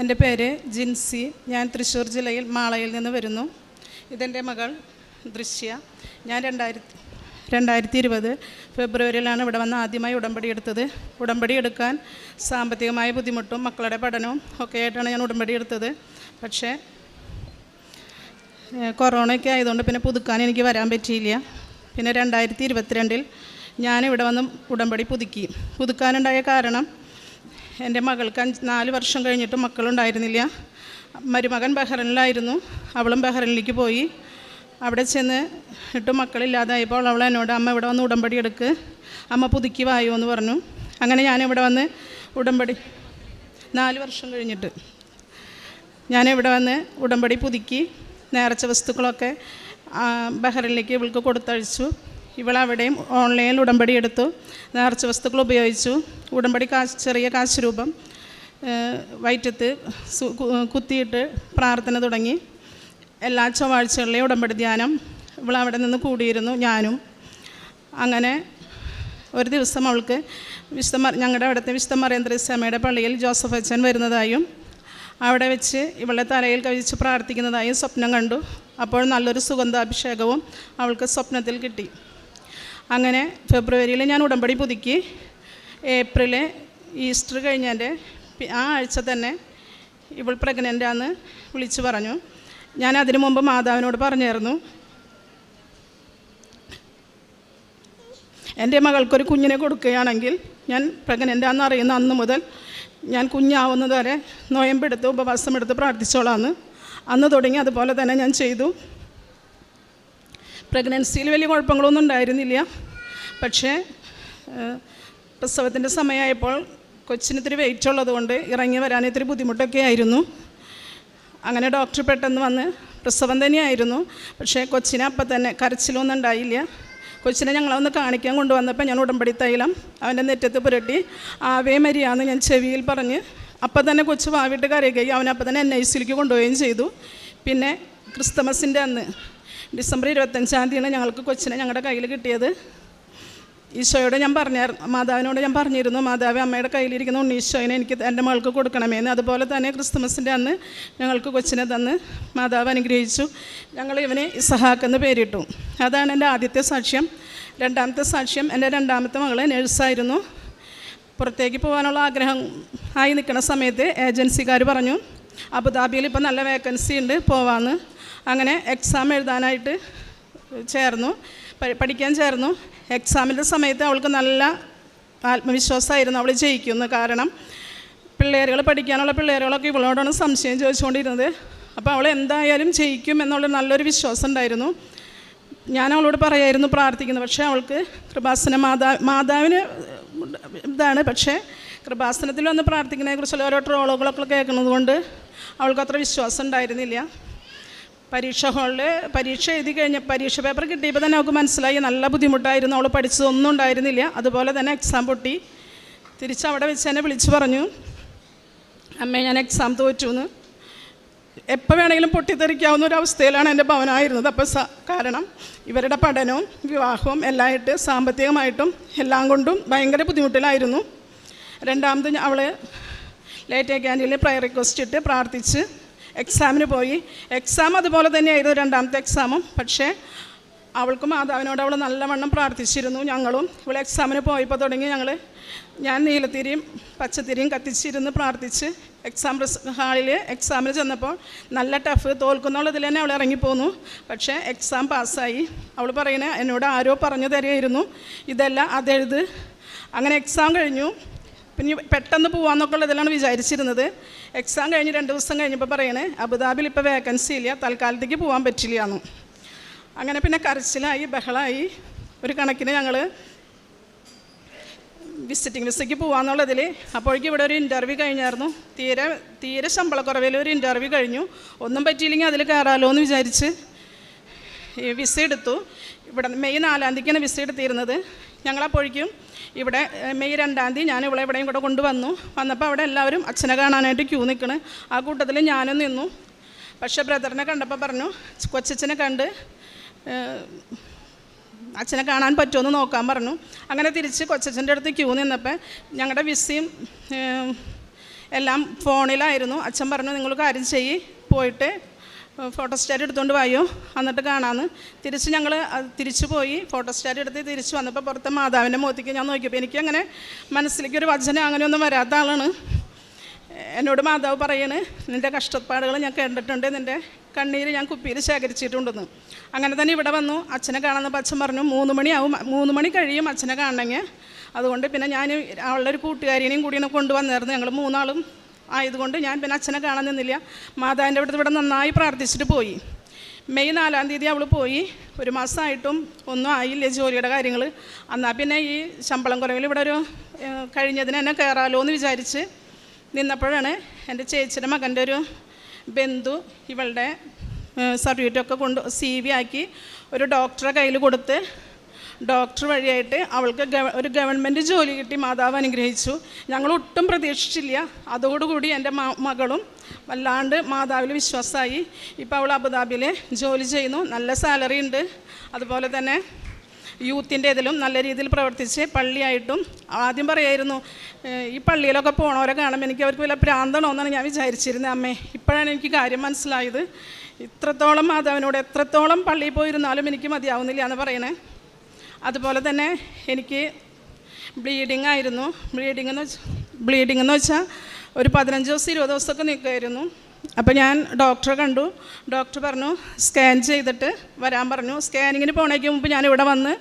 എന്റെ പേര് ജിൻസി. ഞാൻ തൃശ്ശൂർ ജില്ലയിൽ മാളയിൽ നിന്ന് വരുന്നു. ഇതെന്റെ മകൾ ദൃശ്യ. ഞാൻ രണ്ടായിരത്തി രണ്ടായിരത്തി ഇരുപത് ഫെബ്രുവരിയിലാണ് ഇവിടെ വന്ന് ആദ്യമായി ഉടമ്പടി എടുത്തത്. ഉടമ്പടി എടുക്കാൻ സാമ്പത്തികമായ ബുദ്ധിമുട്ടും മക്കളുടെ പഠനവും ഒക്കെ ആയിട്ടാണ് ഞാൻ ഉടമ്പടി എടുത്തത്. പക്ഷേ കൊറോണയൊക്കെ ആയതുകൊണ്ട് പിന്നെ പുതുക്കാൻ എനിക്ക് വരാൻ പറ്റിയില്ല. പിന്നെ രണ്ടായിരത്തി ഇരുപത്തിരണ്ടിൽ ഞാനിവിടെ വന്ന് ഉടമ്പടി പുതുക്കി. പുതുക്കാനുണ്ടായ കാരണം എന്റെ മകൾക്ക് അഞ്ച് നാല് വർഷം കഴിഞ്ഞിട്ട് മക്കളുണ്ടായിരുന്നില്ല. മരുമകൻ ബഹ്റനിലായിരുന്നു. അവളും ബഹ്റനിലേക്ക് പോയി. അവിടെ ചെന്ന് ഇട്ട് മക്കളില്ലാതായപ്പോൾ അവൾ എന്നോട് അമ്മ ഇവിടെ വന്ന് ഉടമ്പടി എടുക്ക്. അമ്മ പുതുക്കി വായോ എന്ന് പറഞ്ഞു. അങ്ങനെ ഞാൻ ഞാനിവിടെ വന്ന് ഉടമ്പടി നാല് വർഷം കഴിഞ്ഞിട്ട് ഞാൻ ഞാനിവിടെ വന്ന് ഉടമ്പടി പുതുക്കി നേർച്ച വസ്തുക്കളൊക്കെ ബഹ്റിനിലേക്ക് ഇവൾക്ക് കൊടുത്തഴിച്ചു ഇവളവിടെയും ഓൺലൈനിൽ ഉടമ്പടി എടുത്തു. നേർച്ച വസ്തുക്കൾ ഉപയോഗിച്ചു. ഉടമ്പടി കാശ് ചെറിയ കാശ് രൂപം വയറ്റത്ത് കുത്തിയിട്ട് പ്രാർത്ഥന തുടങ്ങി. എല്ലാ ചൊവ്വാഴ്ചകളിലെയും ഉടമ്പടി ധ്യാനം. ഇവളവിടെ നിന്ന് കൂടിയിരുന്നു ഞാനും. അങ്ങനെ ഒരു ദിവസം അവൾക്ക് വിശുദ്ധ ഞങ്ങളുടെ അവിടുത്തെ വിശുദ്ധ മറിയന്ത്രസ്വാമിയുടെ പള്ളിയിൽ ജോസഫ് അച്ഛൻ വരുന്നതായും അവിടെ വെച്ച് ഇവളുടെ തലയിൽ കഴിച്ച് പ്രാർത്ഥിക്കുന്നതായും സ്വപ്നം കണ്ടു. അപ്പോൾ നല്ലൊരു സുഗന്ധാഭിഷേകവും അവൾക്ക് സ്വപ്നത്തിൽ കിട്ടി. അങ്ങനെ ഫെബ്രുവരിയിൽ ഞാൻ ഉടമ്പടി പുതുക്കി. ഏപ്രിൽ ഈസ്റ്റർ കഴിഞ്ഞതിന്റെ ആ ആഴ്ച തന്നെ ഇവൾ പ്രഗ്നന്റാന്ന് വിളിച്ചു പറഞ്ഞു. ഞാൻ അതിനു മുമ്പ് മാതാവിനോട് പറഞ്ഞായിരുന്നു. എന്റെ മകൾക്കൊരു കുഞ്ഞിനെ കൊടുക്കുകയാണെങ്കിൽ ഞാൻ പ്രഗ്നന്റാന്ന് അറിയുന്ന അന്ന് മുതൽ ഞാൻ കുഞ്ഞാവുന്നത് വരെ നോയമ്പെടുത്ത് ഉപവാസമെടുത്ത് പ്രാർത്ഥിച്ചോളാന്ന്. അന്ന് തുടങ്ങി അതുപോലെ തന്നെ ഞാൻ ചെയ്തു. പ്രഗ്നൻസിയിൽ വലിയ കുഴപ്പങ്ങളൊന്നും ഉണ്ടായിരുന്നില്ല. പക്ഷേ പ്രസവത്തിന്റെ സമയമായപ്പോൾ കൊച്ചിന് ഇത്തിരി വെയിറ്റ് ഉള്ളതുകൊണ്ട് ഇറങ്ങി വരാൻ ഇത്തിരി ബുദ്ധിമുട്ടൊക്കെ ആയിരുന്നു. അങ്ങനെ ഡോക്ടർ പെട്ടെന്ന് വന്ന് പ്രസവം തന്നെയായിരുന്നു. പക്ഷേ കൊച്ചിനെ അപ്പം തന്നെ കരച്ചിലൊന്നും ഉണ്ടായില്ല. കൊച്ചിനെ ഞങ്ങളൊന്ന് കാണിക്കാൻ കൊണ്ടുവന്നപ്പോൾ ഞാൻ ഉടമ്പടി തൈലം അവന്റെ നെറ്റത്ത് പുരട്ടി ആവേ മരിയാന്ന് ഞാൻ ചെവിയിൽ പറഞ്ഞ് അപ്പം തന്നെ കൊച്ച് വാവിട്ട് കരയുകയും അവനപ്പം തന്നെ എൻ ഐ സിയിലേക്ക് കൊണ്ടുപോവുകയും ചെയ്തു. പിന്നെ ക്രിസ്തമസിന്റെ അന്ന് ഡിസംബർ ഇരുപത്തഞ്ചാം തീയതിയാണ് ഞങ്ങൾക്ക് കൊച്ചിനെ ഞങ്ങളുടെ കയ്യിൽ കിട്ടിയത്. ഈശോയോട് ഞാൻ പറഞ്ഞായിരുന്നു മാതാവിനോട് ഞാൻ പറഞ്ഞിരുന്നു മാതാവ് അമ്മയുടെ കയ്യിലിരിക്കുന്ന ഉണ്ണീശോയിനെ എനിക്ക് എന്റെ മകൾക്ക് കൊടുക്കണമെന്ന് അതുപോലെ തന്നെ ക്രിസ്തുമസിന്റെ അന്ന് ഞങ്ങൾക്ക് കൊച്ചിനെ തന്ന് മാതാവ് അനുഗ്രഹിച്ചു. ഞങ്ങൾ ഇവനെ ഇസഹാക്കെന്ന് പേരിട്ടു. അതാണ് എന്റെ ആദ്യത്തെ സാക്ഷ്യം. രണ്ടാമത്തെ സാക്ഷ്യം എന്റെ രണ്ടാമത്തെ മകൾ നേഴ്സായിരുന്നു. പുറത്തേക്ക് പോകാനുള്ള ആഗ്രഹം ആയി നിൽക്കുന്ന സമയത്ത് ഏജൻസിക്കാർ പറഞ്ഞു അബുദാബിയിൽ ഇപ്പോൾ നല്ല വേക്കൻസി ഉണ്ട് പോവാന്ന്. അങ്ങനെ എക്സാം എഴുതാനായിട്ട് ചേർന്നു. പഠിക്കാൻ ചേർന്നു. എക്സാമിന്റെ സമയത്ത് അവൾക്ക് നല്ല ആത്മവിശ്വാസമായിരുന്നു അവൾ ജയിക്കുന്നു. കാരണം പിള്ളേരുകൾ പഠിക്കാനുള്ള പിള്ളേരുകളൊക്കെ ഇവളോടാണ് സംശയം ചോദിച്ചുകൊണ്ടിരുന്നത്. അപ്പോൾ അവൾ എന്തായാലും ജയിക്കും എന്നുള്ള നല്ലൊരു വിശ്വാസം ഉണ്ടായിരുന്നു. ഞാൻ അവളോട് പറയായിരുന്നു പ്രാർത്ഥിക്കുന്നത് പക്ഷേ അവൾക്ക് കൃപാസന മാതാ മാതാവിന് ഇതാണ്. പക്ഷേ കൃപാസനത്തിൽ വന്ന് പ്രാർത്ഥിക്കുന്നതിനെക്കുറിച്ചുള്ള ഓരോ ട്രോളുകളൊക്കെ കേൾക്കുന്നത് കൊണ്ട് അവൾക്ക് അത്ര വിശ്വാസം ഉണ്ടായിരുന്നില്ല. പരീക്ഷ ഹാളിൽ പരീക്ഷ എഴുതി കഴിഞ്ഞ പരീക്ഷ പേപ്പർ കിട്ടിയപ്പോൾ തന്നെ അവൾക്ക് മനസ്സിലായി നല്ല ബുദ്ധിമുട്ടായിരുന്നു. അവൾ പഠിച്ചതൊന്നും ഉണ്ടായിരുന്നില്ല. അതുപോലെ തന്നെ എക്സാം പൊട്ടി. തിരിച്ച് അവിടെ വെച്ച് എന്നെ വിളിച്ചു പറഞ്ഞു അമ്മേ ഞാൻ എക്സാം തോറ്റു എന്ന് എപ്പോൾ വേണമെങ്കിലും പൊട്ടിത്തെറിക്കാവുന്ന ഒരു അവസ്ഥയിലാണ് എന്റെ ഭവനമായിരുന്നത് അപ്പോൾ കാരണം ഇവരുടെ പഠനവും വിവാഹവും എല്ലാമായിട്ട് സാമ്പത്തികമായിട്ടും എല്ലാം കൊണ്ടും ഭയങ്കര ബുദ്ധിമുട്ടിലായിരുന്നു. രണ്ടാമത് അവൾ ലേറ്റ് ക്യാന്റീനിൽ പ്രയർ റിക്വസ്റ്റ് ഇട്ട് പ്രാർത്ഥിച്ച് എക്സാമിന് പോയി. എക്സാം അതുപോലെ തന്നെ ആയിരുന്നു രണ്ടാമത്തെ എക്സാമും. പക്ഷേ അവൾക്കും മാതാവിനോട് അവൾ നല്ലവണ്ണം പ്രാർത്ഥിച്ചിരുന്നു ഞങ്ങളും. ഇവൾ എക്സാമിന് പോയപ്പോൾ തുടങ്ങി ഞങ്ങൾ ഞാൻ നീലത്തിരിയും പച്ചത്തിരിയും കത്തിച്ചിരുന്ന് പ്രാർത്ഥിച്ച് എക്സാം ഹാളിൽ എക്സാമിന് ചെന്നപ്പോൾ നല്ല ടഫ് തോൽക്കുന്നുള്ളതിൽ തന്നെ അവൾ ഇറങ്ങിപ്പോന്നു. പക്ഷേ എക്സാം പാസ്സായി. അവൾ പറയണേ എന്നോട് ആരോ പറഞ്ഞു തരികയായിരുന്നു. ഇതെല്ലാം അതെഴുത്. അങ്ങനെ എക്സാം കഴിഞ്ഞു. പിന്നെ പെട്ടെന്ന് പോകാമെന്നൊക്കെ ഉള്ളതിലാണ് വിചാരിച്ചിരുന്നത്. എക്സാം കഴിഞ്ഞ് രണ്ട് ദിവസം കഴിഞ്ഞപ്പോൾ പറയണേ അബുദാബിൽ ഇപ്പോൾ വേക്കൻസി ഇല്ല തൽക്കാലത്തേക്ക് പോകാൻ പറ്റില്ല അങ്ങനെ പിന്നെ കരച്ചിലായി ബഹളമായി ഒരു കണക്കിന് ഞങ്ങൾ വിസിറ്റിംഗ് വിസയ്ക്ക് പോകാമെന്നുള്ളതിൽ അപ്പോഴേക്കും ഇവിടെ ഒരു ഇന്റർവ്യൂ കഴിഞ്ഞായിരുന്നു. തീരെ തീരെ ശമ്പളക്കുറവിൽ ഒരു ഇന്റർവ്യൂ കഴിഞ്ഞു. ഒന്നും പറ്റിയില്ലെങ്കിൽ അതിൽ കയറാമല്ലോ എന്ന് വിചാരിച്ച് വിസ എടുത്തു. ഇവിടെ മെയ് നാലാം തീയതിക്കാണ് വിസ എടുത്തിരുന്നത്. ഞങ്ങളപ്പോഴേക്കും ഇവിടെ മെയ് രണ്ടാം തീയതി ഞാൻ ഇവിടെ എവിടെയും കൂടെ കൊണ്ടുവന്നു. വന്നപ്പോൾ അവിടെ എല്ലാവരും അച്ഛനെ കാണാനായിട്ട് ക്യൂ നിൽക്കണ് ആ കൂട്ടത്തിൽ ഞാനും നിന്നു. പക്ഷേ ബ്രദറിനെ കണ്ടപ്പോൾ പറഞ്ഞു കൊച്ചച്ഛനെ കണ്ട് അച്ഛനെ കാണാൻ പറ്റുമെന്ന് നോക്കാൻ പറഞ്ഞു. അങ്ങനെ തിരിച്ച് കൊച്ചച്ഛന്റെ അടുത്ത് ക്യൂ നിന്നപ്പോൾ ഞങ്ങളുടെ വിസയും എല്ലാം ഫോണിലായിരുന്നു അച്ഛൻ പറഞ്ഞു നിങ്ങൾ കാര്യം ചെയ്യ്. പോയിട്ട് ഫോട്ടോസ്റ്റാറ്റ് എടുത്തുകൊണ്ട് വായോ? എന്നിട്ട് കാണാമെന്ന് തിരിച്ച് ഞങ്ങൾ തിരിച്ചു പോയി. ഫോട്ടോസ്റ്റാറ്റ് എടുത്ത് തിരിച്ച് വന്നപ്പോൾ പുറത്തെ മാതാവിന്റെ മുഖത്തേക്ക് ഞാൻ നോക്കിയപ്പോൾ എനിക്കങ്ങനെ മനസ്സിലേക്ക് ഒരു വചനം അങ്ങനെയൊന്നും വരാത്ത ആളാണ്. എന്നോട് മാതാവ് പറയണ് നിന്റെ കഷ്ടപ്പാടുകൾ ഞാൻ കണ്ടിട്ടുണ്ട് നിന്റെ കണ്ണീര് ഞാൻ കുപ്പിയിൽ ശേഖരിച്ചിട്ടുണ്ടെന്ന്. അങ്ങനെ തന്നെ ഇവിടെ വന്നു. അച്ഛനെ കാണുന്നപ്പോൾ അച്ഛൻ പറഞ്ഞു മൂന്ന് മണിയാവും. മൂന്ന് മണി കഴിയും അച്ഛനെ കാണണമെങ്കിൽ. അതുകൊണ്ട് പിന്നെ ഞാൻ അവളുടെ ഒരു കൂട്ടുകാരിനെയും കൂടി കൊണ്ടുവന്നായിരുന്നു ഞങ്ങൾ മൂന്നാളും ആയതുകൊണ്ട് ഞാൻ പിന്നെ അച്ഛനെ കാണാൻ നിന്നില്ല. മാതാവിന്റെ അടുത്ത് ഇവിടെ നന്നായി പ്രാർത്ഥിച്ചിട്ട് പോയി. മെയ് നാലാം തീയതി അവൾ പോയി. ഒരു മാസമായിട്ടും ഒന്നും ആയില്ല ജോലിയുടെ കാര്യങ്ങൾ എന്നാൽ പിന്നെ ഈ ശമ്പളം കുറവിൽ ഇവിടെ ഒരു കഴിഞ്ഞതിന് എന്നെ കയറാലോ എന്ന് വിചാരിച്ച് നിന്നപ്പോഴാണ് എന്റെ ചേച്ചിയുടെ മകന്റെ ഒരു ബന്ധു ഇവളുടെ സർട്ടിഫിക്കറ്റൊക്കെ കൊണ്ട് സി വി ആക്കി ഒരു ഡോക്ടറെ കയ്യിൽ കൊടുത്ത് ഡോക്ടർ വഴിയായിട്ട് അവൾക്ക് ഒരു ഗവൺമെന്റ് ജോലി കിട്ടി മാതാവ് അനുഗ്രഹിച്ചു. ഞങ്ങൾ ഒട്ടും പ്രതീക്ഷിച്ചില്ല. അതോടുകൂടി എന്റെ മകളും വല്ലാണ്ട് മാതാവിൽ വിശ്വാസമായി. ഇപ്പോൾ അവൾ അബുദാബിയിൽ ജോലി ചെയ്യുന്നു. നല്ല സാലറി ഉണ്ട്. അതുപോലെ തന്നെ യൂത്തിന്റെ ഇതിലും നല്ല രീതിയിൽ പ്രവർത്തിച്ച് പള്ളിയായിട്ടും ആദ്യം പറയായിരുന്നു "ഏഹ് ഈ പള്ളിയിലൊക്കെ പോണവരെ കാണുമ്പോൾ എനിക്ക് അവർക്ക് വല്ല ഭ്രാന്തണോ എന്നാണ് ഞാൻ വിചാരിച്ചിരുന്നത് അമ്മേ. ഇപ്പോഴാണ് എനിക്ക് കാര്യം മനസ്സിലായത്. ഇത്രത്തോളം മാതാവിനോട് എത്രത്തോളം പള്ളിയിൽ പോയിരുന്നാലും എനിക്ക് മതിയാവുന്നില്ല എന്ന് പറയണേ. അതുപോലെ തന്നെ എനിക്ക് ബ്ലീഡിങ് ആയിരുന്നു. ബ്ലീഡിംഗ് എന്ന് വെച്ചാൽ ബ്ലീഡിംഗ് എന്ന് വെച്ചാൽ ഒരു പതിനഞ്ച് ദിവസം ഇരുപത് ദിവസമൊക്കെ നിൽക്കുമായിരുന്നു അപ്പോൾ ഞാൻ ഡോക്ടറെ കണ്ടു. ഡോക്ടർ പറഞ്ഞു സ്കാൻ ചെയ്തിട്ട് വരാൻ പറഞ്ഞു. സ്കാനിങ്ങിന് പോണേക്ക് മുമ്പ് ഞാൻ ഇവിടെ വന്ന്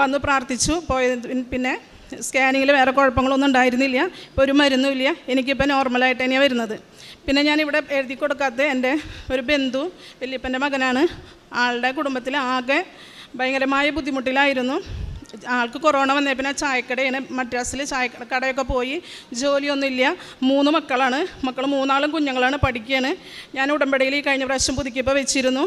വന്ന് പ്രാർത്ഥിച്ചു. പോയത് പിന്നെ സ്കാനിങ്ങിൽ വേറെ കുഴപ്പങ്ങളൊന്നും ഉണ്ടായിരുന്നില്ല. ഇപ്പോൾ ഒരു മരുന്നുമില്ല എനിക്കിപ്പോൾ നോർമലായിട്ട് തന്നെയാണ് വരുന്നത്. പിന്നെ ഞാൻ ഇവിടെ എഴുതി കൊടുക്കാത്ത എന്റെ ഒരു ബന്ധു വലിയപ്പന്റെ മകനാണ്. ആളുടെ കുടുംബത്തിൽ ആകെ ഭയങ്കരമായ ബുദ്ധിമുട്ടിലായിരുന്നു. ആൾക്ക് കൊറോണ വന്നേ പിന്നെ ചായക്കടയാണ്. മദ്രാസിൽ ചായ കടയൊക്കെ പോയി. ജോലിയൊന്നുമില്ല. മൂന്ന് മക്കളാണ്. മക്കൾ മൂന്നാളും കുഞ്ഞുങ്ങളാണ് പഠിക്കുകയാണ് ഞാൻ ഉടമ്പടിയിൽ ഈ കഴിഞ്ഞ പ്രാവശ്യം പുതുക്കിയപ്പോൾ വെച്ചിരുന്നു.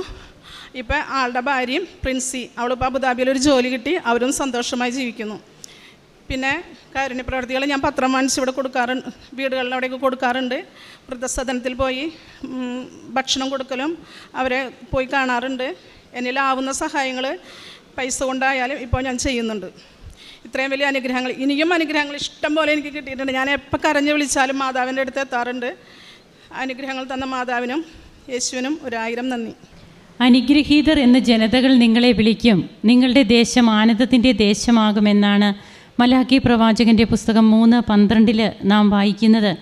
ഇപ്പം ആളുടെ ഭാര്യയും പ്രിൻസി അവളിപ്പോൾ അബുദാബിയിൽ ഒരു ജോലി കിട്ടി. അവരും സന്തോഷമായി ജീവിക്കുന്നു. പിന്നെ കാരുണ്യ പ്രവർത്തികൾ ഞാൻ പത്രം വാങ്ങിച്ച് ഇവിടെ കൊടുക്കാറുണ്ട്. വീടുകളിൽ അവിടെയൊക്കെ കൊടുക്കാറുണ്ട്. വൃദ്ധസദനത്തിൽ പോയി ഭക്ഷണം കൊടുക്കലും അവരെ പോയി കാണാറുണ്ട്. എന്നിലാവുന്ന സഹായങ്ങൾ പൈസ കൊണ്ടായാലും ഇപ്പോൾ ഞാൻ ചെയ്യുന്നുണ്ട്. ഇത്രയും വലിയ അനുഗ്രഹങ്ങൾ ഇനിയും അനുഗ്രഹങ്ങൾ ഇഷ്ടം പോലെ എനിക്ക് കിട്ടിയിട്ടുണ്ട്. ഞാൻ എപ്പോൾ കരഞ്ഞു വിളിച്ചാലും മാതാവിന്റെ അടുത്ത് എത്താറുണ്ട്. അനുഗ്രഹങ്ങൾ തന്ന മാതാവിനും യേശുവിനും ഒരായിരം നന്ദി. അനുഗ്രഹീതർ എന്ന ജനതകൾ നിങ്ങളെ വിളിക്കും. നിങ്ങളുടെ ദേശം ആനന്ദത്തിന്റെ ദേശമാകുമെന്നാണ് മലാഖി പ്രവാചകന്റെ പുസ്തകം മൂന്ന് പന്ത്രണ്ടിൽ നാം വായിക്കുന്നത്.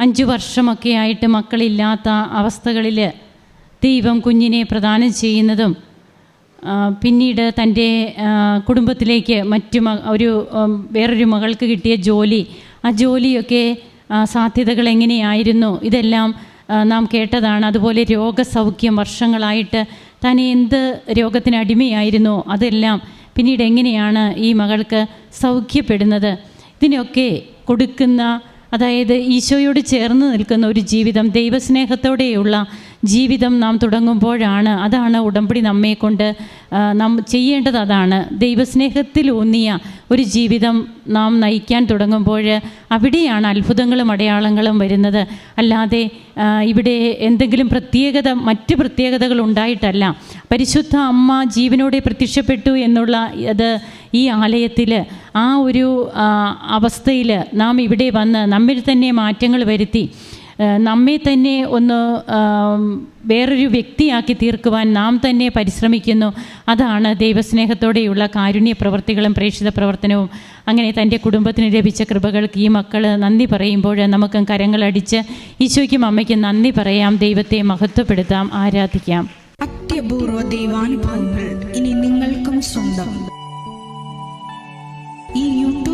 അഞ്ചു വർഷമൊക്കെ ആയിട്ട് മക്കളില്ലാത്ത അവസ്ഥകളിൽ ദൈവം കുഞ്ഞിനെ പ്രദാനം ചെയ്യുന്നതും പിന്നീട് തന്റെ കുടുംബത്തിലേക്ക് മറ്റു ഒരു വേറൊരു മകൾക്ക് കിട്ടിയ ജോലി ആ ജോലിയൊക്കെ സാധ്യതകൾ എങ്ങനെയായിരുന്നു? ഇതെല്ലാം നാം കേട്ടതാണ്. അതുപോലെ രോഗസൗഖ്യം വർഷങ്ങളായിട്ട് താൻ എന്ത് രോഗത്തിന് അടിമയായിരുന്നു? അതെല്ലാം പിന്നീട് എങ്ങനെയാണ് ഈ മകൾക്ക് സൗഖ്യപ്പെടുന്നത്? ഇതിനൊക്കെ കൊടുക്കുന്ന അതായത് ഈശോയോട് ചേർന്ന് നിൽക്കുന്ന ഒരു ജീവിതം ദൈവസ്നേഹത്തോടെയുള്ള ജീവിതം നാം തുടങ്ങുമ്പോഴാണ് അതാണ് ഉടമ്പടി നമ്മെ കൊണ്ട് നാം ചെയ്യേണ്ടത് അതാണ്. ദൈവസ്നേഹത്തിലൂന്നിയ ഒരു ജീവിതം നാം നയിക്കാൻ തുടങ്ങുമ്പോൾ അവിടെയാണ് അത്ഭുതങ്ങളും അടയാളങ്ങളും വരുന്നത്. അല്ലാതെ ഇവിടെ എന്തെങ്കിലും പ്രത്യേകത മറ്റ് പ്രത്യേകതകൾ ഉണ്ടായിട്ടല്ല. പരിശുദ്ധ അമ്മ ജീവനോടെ പ്രത്യക്ഷപ്പെട്ടു എന്നുള്ള അത് ഈ ആലയത്തിൽ ആ ഒരു അവസ്ഥയിൽ നാം ഇവിടെ വന്ന് നമ്മിൽ തന്നെ മാറ്റങ്ങൾ വരുത്തി. നമ്മെ തന്നെ ഒന്ന് വേറൊരു വ്യക്തിയാക്കി തീർക്കുവാൻ നാം തന്നെ പരിശ്രമിക്കുന്നു. അതാണ് ദൈവസ്നേഹത്തോടെയുള്ള കാരുണ്യ പ്രവർത്തികളും പ്രേക്ഷിത പ്രവർത്തനവും. അങ്ങനെ തന്റെ കുടുംബത്തിന് ലഭിച്ച കൃപകൾക്ക് ഈ മക്കൾ നന്ദി പറയുമ്പോൾ നമുക്ക് കരങ്ങളടിച്ച് ഈശോയ്ക്കും അമ്മയ്ക്കും നന്ദി പറയാം. ദൈവത്തെ മഹത്വപ്പെടുത്താം ആരാധിക്കാം. അത്യപൂർവ ദൈവാനുഭവങ്ങൾ ഇനി നിങ്ങൾക്കും സ്വന്തം. ഈ യൂട്യൂബ്